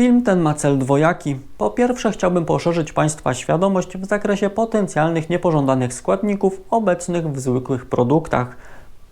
Film ten ma cel dwojaki. Po pierwsze, chciałbym poszerzyć Państwa świadomość w zakresie potencjalnych niepożądanych składników obecnych w zwykłych produktach.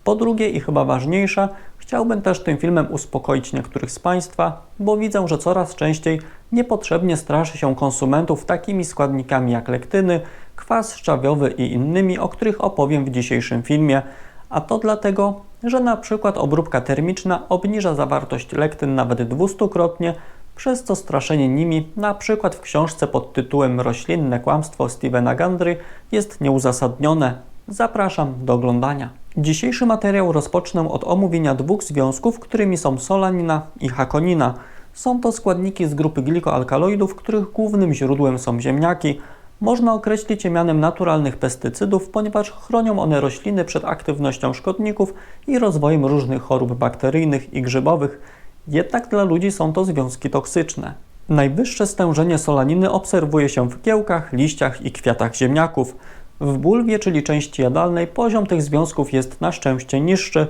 Po drugie i chyba ważniejsze, chciałbym też tym filmem uspokoić niektórych z Państwa, bo widzę, że coraz częściej niepotrzebnie straszy się konsumentów takimi składnikami jak lektyny, kwas szczawiowy i innymi, o których opowiem w dzisiejszym filmie. A to dlatego, że na przykład obróbka termiczna obniża zawartość lektyn nawet dwustukrotnie, przez co straszenie nimi, na przykład w książce pod tytułem Roślinne kłamstwo Stevena Gandry, jest nieuzasadnione. Zapraszam do oglądania. Dzisiejszy materiał rozpocznę od omówienia dwóch związków, którymi są solanina i hakonina. Są to składniki z grupy glikoalkaloidów, których głównym źródłem są ziemniaki. Można określić je mianem naturalnych pestycydów, ponieważ chronią one rośliny przed aktywnością szkodników i rozwojem różnych chorób bakteryjnych i grzybowych. Jednak dla ludzi są to związki toksyczne. Najwyższe stężenie solaniny obserwuje się w kiełkach, liściach i kwiatach ziemniaków. W bulwie, czyli części jadalnej, poziom tych związków jest na szczęście niższy.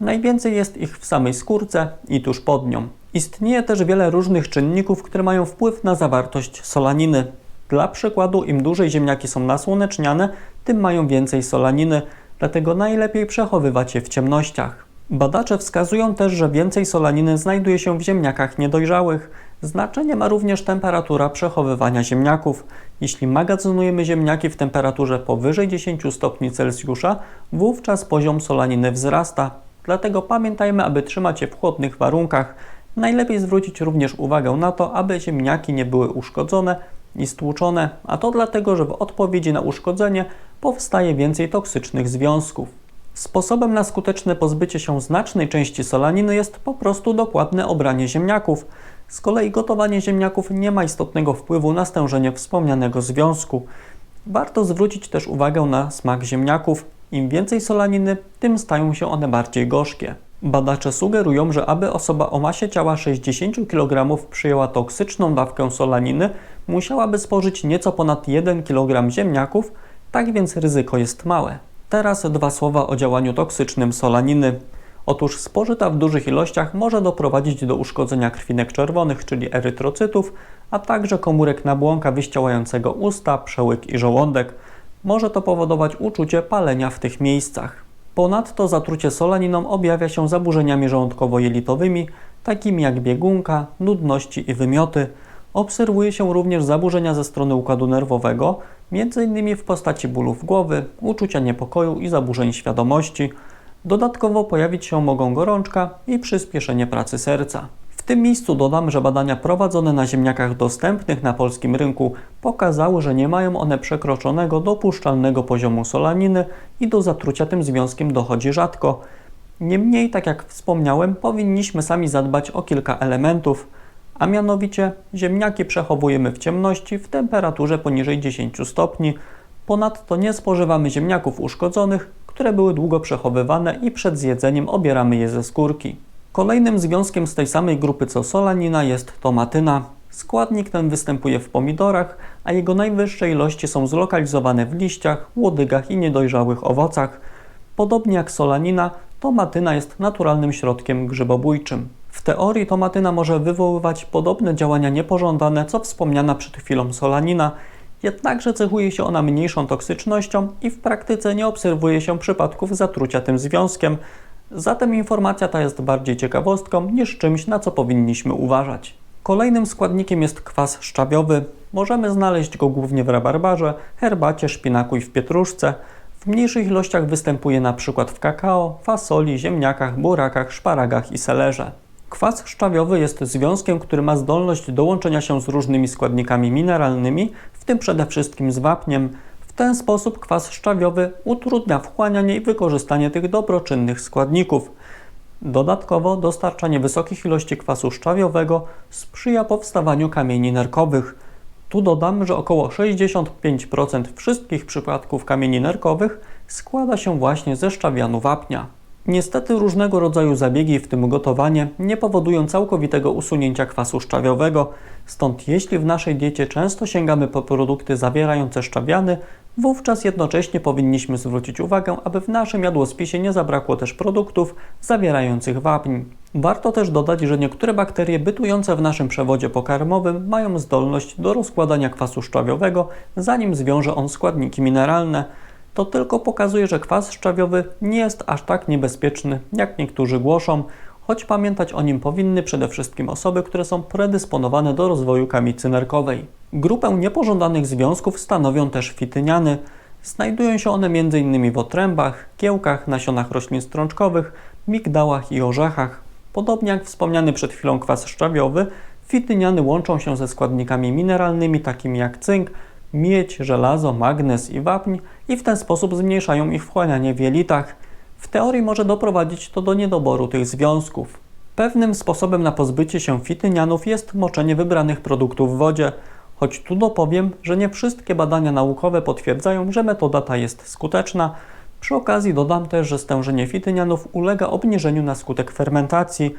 Najwięcej jest ich w samej skórce i tuż pod nią. Istnieje też wiele różnych czynników, które mają wpływ na zawartość solaniny. Dla przykładu, im dłużej ziemniaki są nasłoneczniane, tym mają więcej solaniny, dlatego najlepiej przechowywać je w ciemnościach. Badacze wskazują też, że więcej solaniny znajduje się w ziemniakach niedojrzałych. Znaczenie ma również temperatura przechowywania ziemniaków. Jeśli magazynujemy ziemniaki w temperaturze powyżej 10 stopni Celsjusza, wówczas poziom solaniny wzrasta. Dlatego pamiętajmy, aby trzymać je w chłodnych warunkach. Najlepiej zwrócić również uwagę na to, aby ziemniaki nie były uszkodzone i stłuczone, a to dlatego, że w odpowiedzi na uszkodzenie powstaje więcej toksycznych związków. Sposobem na skuteczne pozbycie się znacznej części solaniny jest po prostu dokładne obranie ziemniaków. Z kolei gotowanie ziemniaków nie ma istotnego wpływu na stężenie wspomnianego związku. Warto zwrócić też uwagę na smak ziemniaków. Im więcej solaniny, tym stają się one bardziej gorzkie. Badacze sugerują, że aby osoba o masie ciała 60 kg przyjęła toksyczną dawkę solaniny, musiałaby spożyć nieco ponad 1 kg ziemniaków, tak więc ryzyko jest małe. Teraz dwa słowa o działaniu toksycznym solaniny. Otóż spożyta w dużych ilościach może doprowadzić do uszkodzenia krwinek czerwonych, czyli erytrocytów, a także komórek nabłonka wyścielającego usta, przełyk i żołądek. Może to powodować uczucie palenia w tych miejscach. Ponadto zatrucie solaniną objawia się zaburzeniami żołądkowo-jelitowymi, takimi jak biegunka, nudności i wymioty. Obserwuje się również zaburzenia ze strony układu nerwowego, m.in. w postaci bólów głowy, uczucia niepokoju i zaburzeń świadomości. Dodatkowo pojawić się mogą gorączka i przyspieszenie pracy serca. W tym miejscu dodam, że badania prowadzone na ziemniakach dostępnych na polskim rynku pokazały, że nie mają one przekroczonego dopuszczalnego poziomu solaniny i do zatrucia tym związkiem dochodzi rzadko. Niemniej, tak jak wspomniałem, powinniśmy sami zadbać o kilka elementów, a mianowicie ziemniaki przechowujemy w ciemności w temperaturze poniżej 10 stopni. Ponadto nie spożywamy ziemniaków uszkodzonych, które były długo przechowywane i przed zjedzeniem obieramy je ze skórki. Kolejnym związkiem z tej samej grupy co solanina jest tomatyna. Składnik ten występuje w pomidorach, a jego najwyższe ilości są zlokalizowane w liściach, łodygach i niedojrzałych owocach. Podobnie jak solanina, tomatyna jest naturalnym środkiem grzybobójczym. W teorii tomatyna może wywoływać podobne działania niepożądane, co wspomniana przed chwilą solanina, jednakże cechuje się ona mniejszą toksycznością i w praktyce nie obserwuje się przypadków zatrucia tym związkiem. Zatem informacja ta jest bardziej ciekawostką niż czymś, na co powinniśmy uważać. Kolejnym składnikiem jest kwas szczawiowy. Możemy znaleźć go głównie w rabarbarze, herbacie, szpinaku i w pietruszce. W mniejszych ilościach występuje przykład w kakao, fasoli, ziemniakach, burakach, szparagach i selerze. Kwas szczawiowy jest związkiem, który ma zdolność do łączenia się z różnymi składnikami mineralnymi, w tym przede wszystkim z wapniem. W ten sposób kwas szczawiowy utrudnia wchłanianie i wykorzystanie tych dobroczynnych składników. Dodatkowo dostarczanie wysokich ilości kwasu szczawiowego sprzyja powstawaniu kamieni nerkowych. Tu dodam, że około 65% wszystkich przypadków kamieni nerkowych składa się właśnie ze szczawianu wapnia. Niestety różnego rodzaju zabiegi, w tym gotowanie, nie powodują całkowitego usunięcia kwasu szczawiowego, stąd jeśli w naszej diecie często sięgamy po produkty zawierające szczawiany, wówczas jednocześnie powinniśmy zwrócić uwagę, aby w naszym jadłospisie nie zabrakło też produktów zawierających wapń. Warto też dodać, że niektóre bakterie bytujące w naszym przewodzie pokarmowym mają zdolność do rozkładania kwasu szczawiowego, zanim zwiąże on składniki mineralne. To tylko pokazuje, że kwas szczawiowy nie jest aż tak niebezpieczny, jak niektórzy głoszą, choć pamiętać o nim powinny przede wszystkim osoby, które są predysponowane do rozwoju kamicy nerkowej. Grupę niepożądanych związków stanowią też fityniany. Znajdują się one m.in. w otrębach, kiełkach, nasionach roślin strączkowych, migdałach i orzechach. Podobnie jak wspomniany przed chwilą kwas szczawiowy, fityniany łączą się ze składnikami mineralnymi takimi jak cynk, miedź, żelazo, magnez i wapń i w ten sposób zmniejszają ich wchłanianie w jelitach. W teorii może doprowadzić to do niedoboru tych związków. Pewnym sposobem na pozbycie się fitynianów jest moczenie wybranych produktów w wodzie, choć tu dopowiem, że nie wszystkie badania naukowe potwierdzają, że metoda ta jest skuteczna. Przy okazji dodam też, że stężenie fitynianów ulega obniżeniu na skutek fermentacji,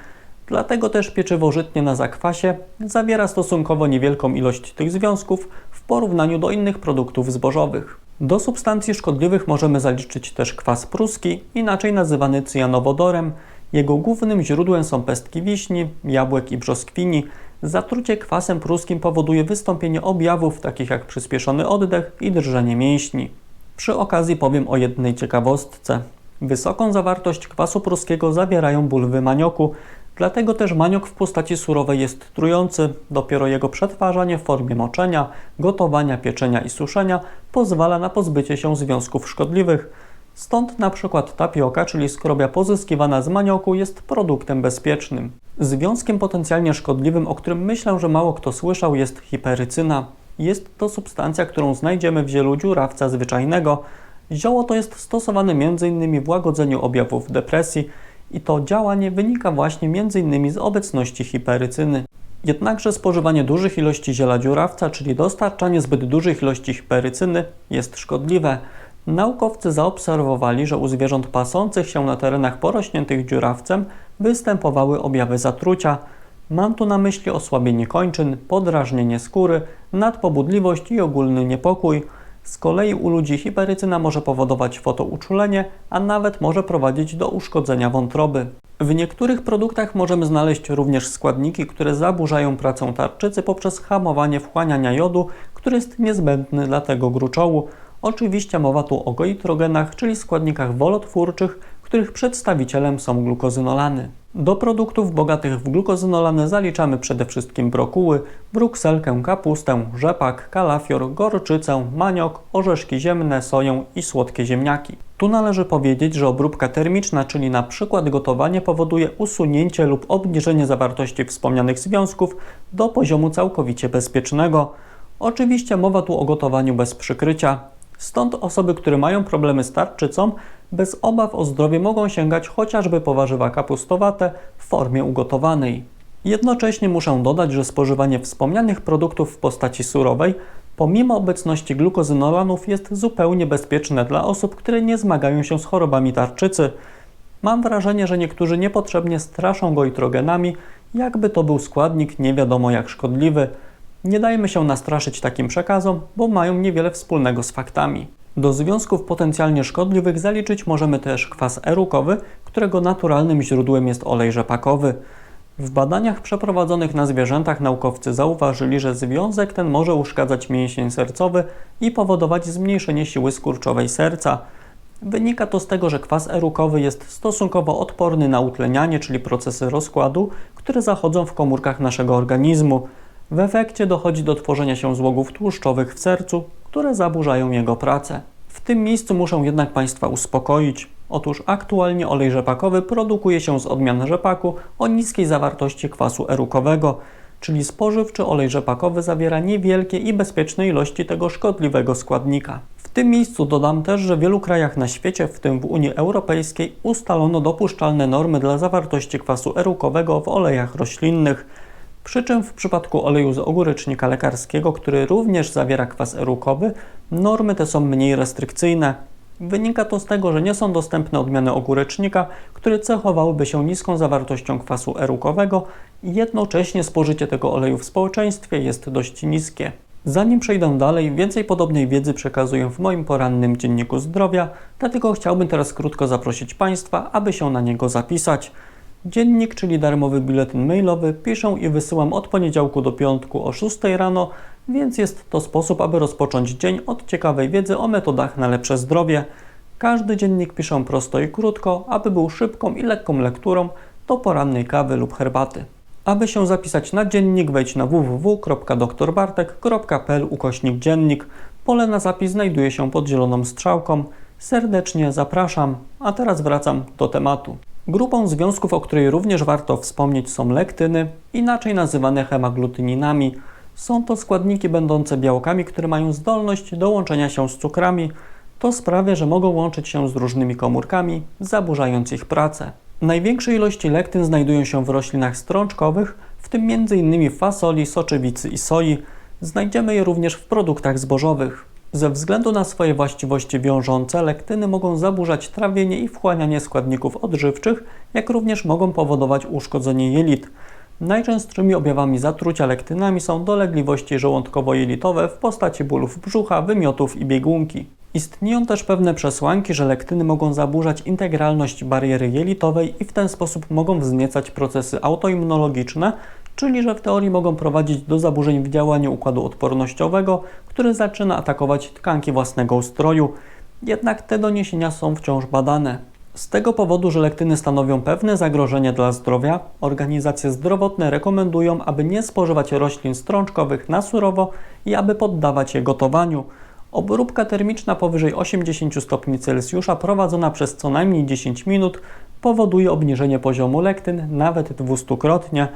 dlatego też pieczywo żytnie na zakwasie zawiera stosunkowo niewielką ilość tych związków w porównaniu do innych produktów zbożowych. Do substancji szkodliwych możemy zaliczyć też kwas pruski, inaczej nazywany cyjanowodorem. Jego głównym źródłem są pestki wiśni, jabłek i brzoskwini. Zatrucie kwasem pruskim powoduje wystąpienie objawów takich jak przyspieszony oddech i drżenie mięśni. Przy okazji powiem o jednej ciekawostce. Wysoką zawartość kwasu pruskiego zawierają bulwy manioku, dlatego też maniok w postaci surowej jest trujący. Dopiero jego przetwarzanie w formie moczenia, gotowania, pieczenia i suszenia pozwala na pozbycie się związków szkodliwych. Stąd na przykład tapioka, czyli skrobia pozyskiwana z manioku, jest produktem bezpiecznym. Związkiem potencjalnie szkodliwym, o którym myślę, że mało kto słyszał, jest hiperycyna. Jest to substancja, którą znajdziemy w zielu dziurawca zwyczajnego. Zioło to jest stosowane m.in. w łagodzeniu objawów depresji i to działanie wynika właśnie m.in. z obecności hiperycyny. Jednakże spożywanie dużych ilości ziela dziurawca, czyli dostarczanie zbyt dużych ilości hiperycyny jest szkodliwe. Naukowcy zaobserwowali, że u zwierząt pasących się na terenach porośniętych dziurawcem występowały objawy zatrucia. Mam tu na myśli osłabienie kończyn, podrażnienie skóry, nadpobudliwość i ogólny niepokój. Z kolei u ludzi hiperycyna może powodować fotouczulenie, a nawet może prowadzić do uszkodzenia wątroby. W niektórych produktach możemy znaleźć również składniki, które zaburzają pracę tarczycy poprzez hamowanie wchłaniania jodu, który jest niezbędny dla tego gruczołu. Oczywiście mowa tu o goitrogenach, czyli składnikach wolotwórczych, których przedstawicielem są glukozynolany. Do produktów bogatych w glukozynolany zaliczamy przede wszystkim brokuły, brukselkę, kapustę, rzepak, kalafior, gorczycę, maniok, orzeszki ziemne, soję i słodkie ziemniaki. Tu należy powiedzieć, że obróbka termiczna, czyli na przykład gotowanie, powoduje usunięcie lub obniżenie zawartości wspomnianych związków do poziomu całkowicie bezpiecznego. Oczywiście mowa tu o gotowaniu bez przykrycia. Stąd osoby, które mają problemy z tarczycą, bez obaw o zdrowie mogą sięgać chociażby po warzywa kapustowate w formie ugotowanej. Jednocześnie muszę dodać, że spożywanie wspomnianych produktów w postaci surowej, pomimo obecności glukozynolanów, jest zupełnie bezpieczne dla osób, które nie zmagają się z chorobami tarczycy. Mam wrażenie, że niektórzy niepotrzebnie straszą go nitrogenami, jakby to był składnik nie wiadomo jak szkodliwy. Nie dajmy się nastraszyć takim przekazom, bo mają niewiele wspólnego z faktami. Do związków potencjalnie szkodliwych zaliczyć możemy też kwas erukowy, którego naturalnym źródłem jest olej rzepakowy. W badaniach przeprowadzonych na zwierzętach naukowcy zauważyli, że związek ten może uszkadzać mięsień sercowy i powodować zmniejszenie siły skurczowej serca. Wynika to z tego, że kwas erukowy jest stosunkowo odporny na utlenianie, czyli procesy rozkładu, które zachodzą w komórkach naszego organizmu. W efekcie dochodzi do tworzenia się złogów tłuszczowych w sercu, które zaburzają jego pracę. W tym miejscu muszę jednak Państwa uspokoić. Otóż aktualnie olej rzepakowy produkuje się z odmian rzepaku o niskiej zawartości kwasu erukowego, czyli spożywczy olej rzepakowy zawiera niewielkie i bezpieczne ilości tego szkodliwego składnika. W tym miejscu dodam też, że w wielu krajach na świecie, w tym w Unii Europejskiej, ustalono dopuszczalne normy dla zawartości kwasu erukowego w olejach roślinnych. Przy czym w przypadku oleju z ogórecznika lekarskiego, który również zawiera kwas erukowy, normy te są mniej restrykcyjne. Wynika to z tego, że nie są dostępne odmiany ogórecznika, które cechowałyby się niską zawartością kwasu erukowego i jednocześnie spożycie tego oleju w społeczeństwie jest dość niskie. Zanim przejdę dalej, więcej podobnej wiedzy przekazuję w moim porannym dzienniku zdrowia, dlatego chciałbym teraz krótko zaprosić Państwa, aby się na niego zapisać. Dziennik, czyli darmowy biuletyn mailowy, piszę i wysyłam od poniedziałku do piątku o 6 rano, więc jest to sposób, aby rozpocząć dzień od ciekawej wiedzy o metodach na lepsze zdrowie. Każdy dziennik piszę prosto i krótko, aby był szybką i lekką lekturą do porannej kawy lub herbaty. Aby się zapisać na dziennik, wejdź na www.doktorbartek.pl ukośnik dziennik. Pole na zapis znajduje się pod zieloną strzałką. Serdecznie zapraszam, a teraz wracam do tematu. Grupą związków, o której również warto wspomnieć są lektyny, inaczej nazywane hemaglutyninami. Są to składniki będące białkami, które mają zdolność do łączenia się z cukrami. To sprawia, że mogą łączyć się z różnymi komórkami, zaburzając ich pracę. Największe ilości lektyn znajdują się w roślinach strączkowych, w tym m.in. fasoli, soczewicy i soi. Znajdziemy je również w produktach zbożowych. Ze względu na swoje właściwości wiążące, lektyny mogą zaburzać trawienie i wchłanianie składników odżywczych, jak również mogą powodować uszkodzenie jelit. Najczęstszymi objawami zatrucia lektynami są dolegliwości żołądkowo-jelitowe w postaci bólów brzucha, wymiotów i biegunki. Istnieją też pewne przesłanki, że lektyny mogą zaburzać integralność bariery jelitowej i w ten sposób mogą wzniecać procesy autoimmunologiczne, czyli że w teorii mogą prowadzić do zaburzeń w działaniu układu odpornościowego, który zaczyna atakować tkanki własnego ustroju. Jednak te doniesienia są wciąż badane. Z tego powodu, że lektyny stanowią pewne zagrożenie dla zdrowia, organizacje zdrowotne rekomendują, aby nie spożywać roślin strączkowych na surowo i aby poddawać je gotowaniu. Obróbka termiczna powyżej 80 stopni Celsjusza prowadzona przez co najmniej 10 minut powoduje obniżenie poziomu lektyn nawet dwustukrotnie.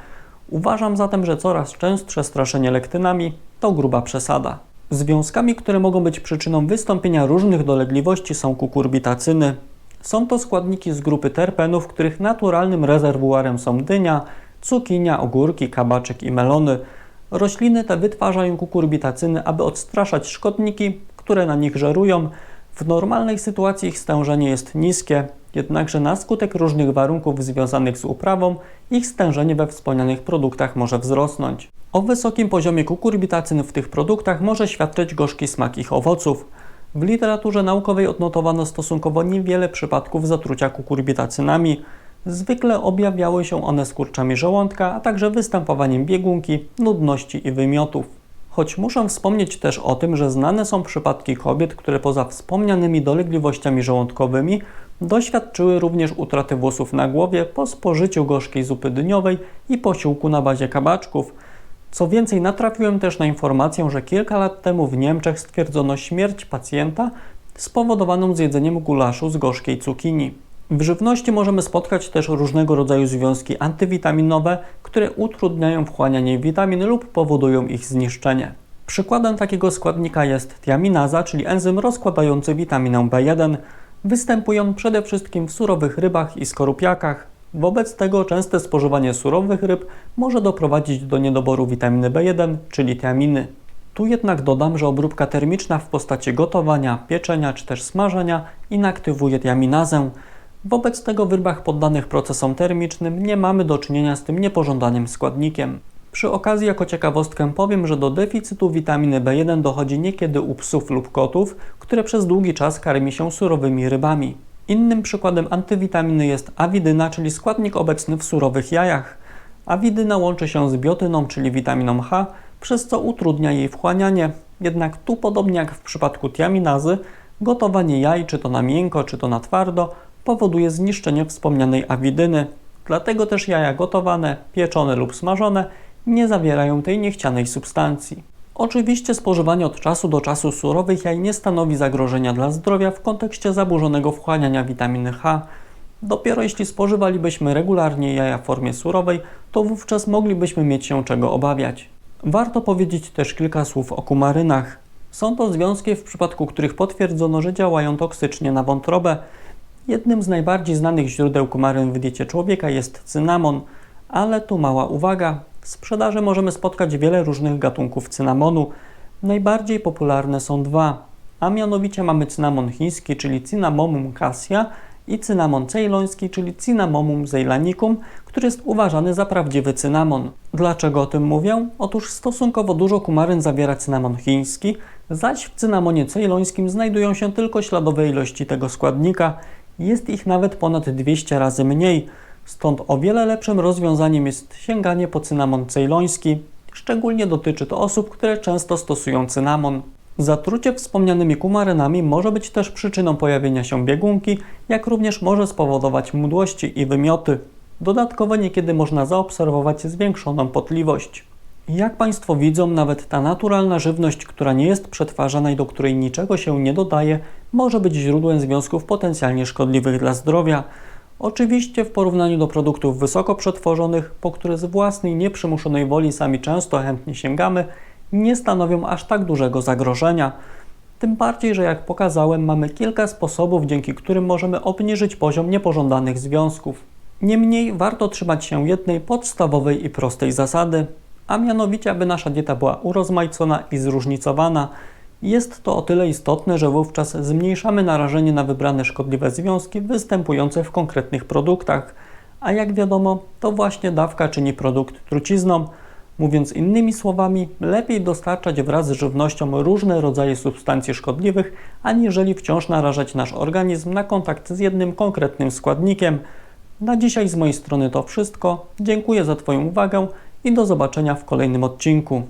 Uważam zatem, że coraz częstsze straszenie lektynami to gruba przesada. Związkami, które mogą być przyczyną wystąpienia różnych dolegliwości są kukurbitacyny. Są to składniki z grupy terpenów, których naturalnym rezerwuarem są dynia, cukinia, ogórki, kabaczek i melony. Rośliny te wytwarzają kukurbitacyny, aby odstraszać szkodniki, które na nich żerują. W normalnej sytuacji ich stężenie jest niskie, jednakże na skutek różnych warunków związanych z uprawą ich stężenie we wspomnianych produktach może wzrosnąć. O wysokim poziomie kukurbitacyn w tych produktach może świadczyć gorzki smak ich owoców. W literaturze naukowej odnotowano stosunkowo niewiele przypadków zatrucia kukurbitacynami. Zwykle objawiały się one skurczami żołądka, a także występowaniem biegunki, nudności i wymiotów. Choć muszę wspomnieć też o tym, że znane są przypadki kobiet, które poza wspomnianymi dolegliwościami żołądkowymi doświadczyły również utraty włosów na głowie po spożyciu gorzkiej zupy dyniowej i posiłku na bazie kabaczków. Co więcej, natrafiłem też na informację, że kilka lat temu w Niemczech stwierdzono śmierć pacjenta spowodowaną zjedzeniem gulaszu z gorzkiej cukinii. W żywności możemy spotkać też różnego rodzaju związki antywitaminowe, które utrudniają wchłanianie witamin lub powodują ich zniszczenie. Przykładem takiego składnika jest tiaminaza, czyli enzym rozkładający witaminę B1. Występuje on przede wszystkim w surowych rybach i skorupiakach. Wobec tego częste spożywanie surowych ryb może doprowadzić do niedoboru witaminy B1, czyli tiaminy. Tu jednak dodam, że obróbka termiczna w postaci gotowania, pieczenia czy też smażenia inaktywuje tiaminazę. Wobec tego w rybach poddanych procesom termicznym nie mamy do czynienia z tym niepożądanym składnikiem. Przy okazji jako ciekawostkę powiem, że do deficytu witaminy B1 dochodzi niekiedy u psów lub kotów, które przez długi czas karmi się surowymi rybami. Innym przykładem antywitaminy jest awidyna, czyli składnik obecny w surowych jajach. Awidyna łączy się z biotyną, czyli witaminą H, przez co utrudnia jej wchłanianie. Jednak tu, podobnie jak w przypadku tiaminazy, gotowanie jaj, czy to na miękko, czy to na twardo, powoduje zniszczenie wspomnianej awidyny. Dlatego też jaja gotowane, pieczone lub smażone nie zawierają tej niechcianej substancji. Oczywiście spożywanie od czasu do czasu surowych jaj nie stanowi zagrożenia dla zdrowia w kontekście zaburzonego wchłaniania witaminy H. Dopiero jeśli spożywalibyśmy regularnie jaja w formie surowej, to wówczas moglibyśmy mieć się czego obawiać. Warto powiedzieć też kilka słów o kumarynach. Są to związki, w przypadku których potwierdzono, że działają toksycznie na wątrobę. Jednym z najbardziej znanych źródeł kumaryn w diecie człowieka jest cynamon, ale tu mała uwaga. W sprzedaży możemy spotkać wiele różnych gatunków cynamonu. Najbardziej popularne są dwa, a mianowicie mamy cynamon chiński, czyli Cinnamomum cassia i cynamon ceyloński, czyli Cinnamomum zeylanicum, który jest uważany za prawdziwy cynamon. Dlaczego o tym mówię? Otóż stosunkowo dużo kumaryn zawiera cynamon chiński, zaś w cynamonie ceylońskim znajdują się tylko śladowe ilości tego składnika. Jest ich nawet ponad 200 razy mniej. Stąd o wiele lepszym rozwiązaniem jest sięganie po cynamon cejloński. Szczególnie dotyczy to osób, które często stosują cynamon. Zatrucie wspomnianymi kumarynami może być też przyczyną pojawienia się biegunki, jak również może spowodować mdłości i wymioty. Dodatkowo niekiedy można zaobserwować zwiększoną potliwość. Jak Państwo widzą, nawet ta naturalna żywność, która nie jest przetwarzana i do której niczego się nie dodaje, może być źródłem związków potencjalnie szkodliwych dla zdrowia. Oczywiście w porównaniu do produktów wysoko przetworzonych, po które z własnej nieprzymuszonej woli sami często chętnie sięgamy, nie stanowią aż tak dużego zagrożenia. Tym bardziej, że jak pokazałem, mamy kilka sposobów, dzięki którym możemy obniżyć poziom niepożądanych związków. Niemniej warto trzymać się jednej podstawowej i prostej zasady, a mianowicie, aby nasza dieta była urozmaicona i zróżnicowana. Jest to o tyle istotne, że wówczas zmniejszamy narażenie na wybrane szkodliwe związki występujące w konkretnych produktach, a jak wiadomo, to właśnie dawka czyni produkt trucizną. Mówiąc innymi słowami, lepiej dostarczać wraz z żywnością różne rodzaje substancji szkodliwych, aniżeli wciąż narażać nasz organizm na kontakt z jednym konkretnym składnikiem. Na dzisiaj z mojej strony to wszystko. Dziękuję za Twoją uwagę i do zobaczenia w kolejnym odcinku.